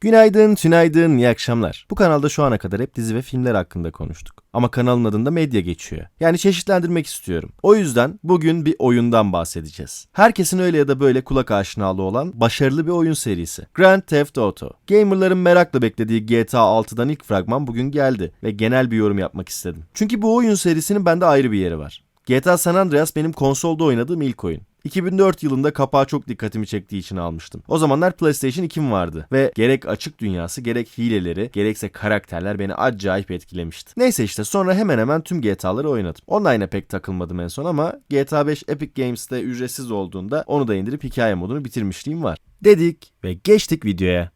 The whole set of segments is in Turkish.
Günaydın, tünaydın, iyi akşamlar. Bu kanalda şu ana kadar hep dizi ve filmler hakkında konuştuk. Ama kanalın adında medya geçiyor. Yani çeşitlendirmek istiyorum. O yüzden bugün bir oyundan bahsedeceğiz. Herkesin öyle ya da böyle kulak aşinalığı olan başarılı bir oyun serisi. Grand Theft Auto. Gamerların merakla beklediği GTA 6'dan ilk fragman bugün geldi ve genel bir yorum yapmak istedim. Çünkü bu oyun serisinin bende ayrı bir yeri var. GTA San Andreas benim konsolda oynadığım ilk oyun. 2004 yılında kapağı çok dikkatimi çektiği için almıştım. O zamanlar PlayStation 2'm vardı ve gerek açık dünyası gerek hileleri gerekse karakterler beni acayip etkilemişti. Neyse işte sonra hemen hemen tüm GTA'ları oynadım. Online'a pek takılmadım en son ama GTA 5 Epic Games'te ücretsiz olduğunda onu da indirip hikaye modunu bitirmişliğim var. Dedik ve geçtik videoya.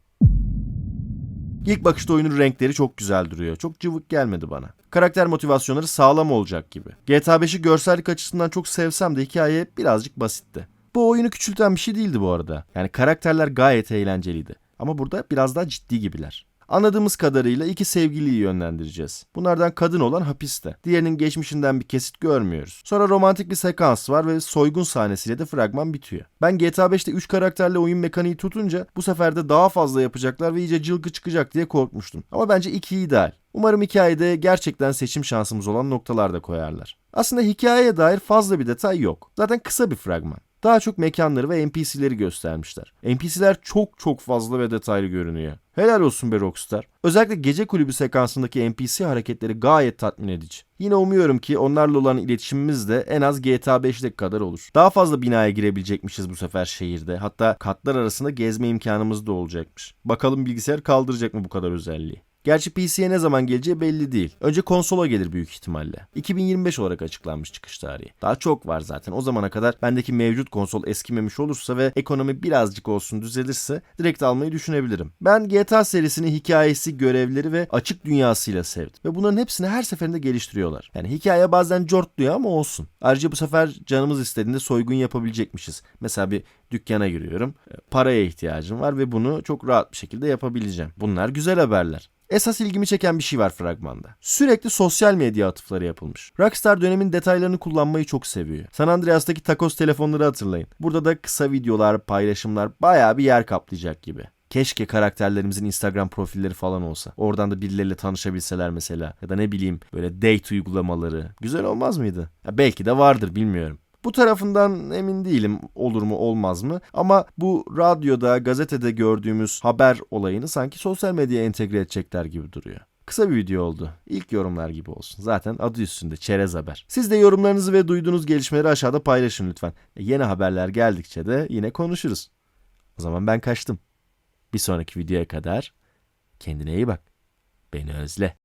İlk bakışta oyunun renkleri çok güzel duruyor. Çok cıvık gelmedi bana. Karakter motivasyonları sağlam olacak gibi. GTA 5'i görsellik açısından çok sevsem de hikaye birazcık basitti. Bu oyunu küçülten bir şey değildi bu arada. Yani karakterler gayet eğlenceliydi. Ama burada biraz daha ciddi gibiler. Anladığımız kadarıyla iki sevgiliyi yönlendireceğiz. Bunlardan kadın olan hapiste. Diğerinin geçmişinden bir kesit görmüyoruz. Sonra romantik bir sekans var ve soygun sahnesiyle de fragman bitiyor. Ben GTA 5'te 3 karakterle oyun mekaniği tutunca bu sefer de daha fazla yapacaklar ve iyice cılgı çıkacak diye korkmuştum. Ama bence 2 ideal. Umarım hikayede gerçekten seçim şansımız olan noktalar da koyarlar. Aslında hikayeye dair fazla bir detay yok. Zaten kısa bir fragman. Daha çok mekanları ve NPC'leri göstermişler. NPC'ler çok çok fazla ve detaylı görünüyor. Helal olsun be Rockstar. Özellikle gece kulübü sekansındaki NPC hareketleri gayet tatmin edici. Yine umuyorum ki onlarla olan iletişimimiz de en az GTA 5'deki kadar olur. Daha fazla binaya girebilecekmişiz bu sefer şehirde. Hatta katlar arasında gezme imkanımız da olacakmış. Bakalım bilgisayar kaldıracak mı bu kadar özelliği. Gerçi PC'ye ne zaman geleceği belli değil. Önce konsola gelir büyük ihtimalle. 2025 olarak açıklanmış çıkış tarihi. Daha çok var zaten. O zamana kadar bendeki mevcut konsol eskimemiş olursa ve ekonomi birazcık olsun düzelirse direkt almayı düşünebilirim. Ben GTA serisini hikayesi, görevleri ve açık dünyasıyla sevdim. Ve bunların hepsini her seferinde geliştiriyorlar. Yani hikaye bazen cortluyor ama olsun. Ayrıca bu sefer canımız istediğinde soygun yapabilecekmişiz. Mesela bir dükkana giriyorum. Paraya ihtiyacım var ve bunu çok rahat bir şekilde yapabileceğim. Bunlar güzel haberler. Esas ilgimi çeken bir şey var fragmanda. Sürekli sosyal medya atıfları yapılmış. Rockstar dönemin detaylarını kullanmayı çok seviyor. San Andreas'taki takos telefonları hatırlayın. Burada da kısa videolar, paylaşımlar bayağı bir yer kaplayacak gibi. Keşke karakterlerimizin Instagram profilleri falan olsa. Oradan da birileriyle tanışabilseler mesela. Ya da ne bileyim böyle date uygulamaları. Güzel olmaz mıydı? Ya belki de vardır bilmiyorum. Bu tarafından emin değilim olur mu olmaz mı ama bu radyoda gazetede gördüğümüz haber olayını sanki sosyal medyaya entegre edecekler gibi duruyor. Kısa bir video oldu. İlk yorumlar gibi olsun. Zaten adı üstünde çerez haber. Siz de yorumlarınızı ve duyduğunuz gelişmeleri aşağıda paylaşın lütfen. E, yeni haberler geldikçe de yine konuşuruz. O zaman ben kaçtım. Bir sonraki videoya kadar kendine iyi bak. Beni özle.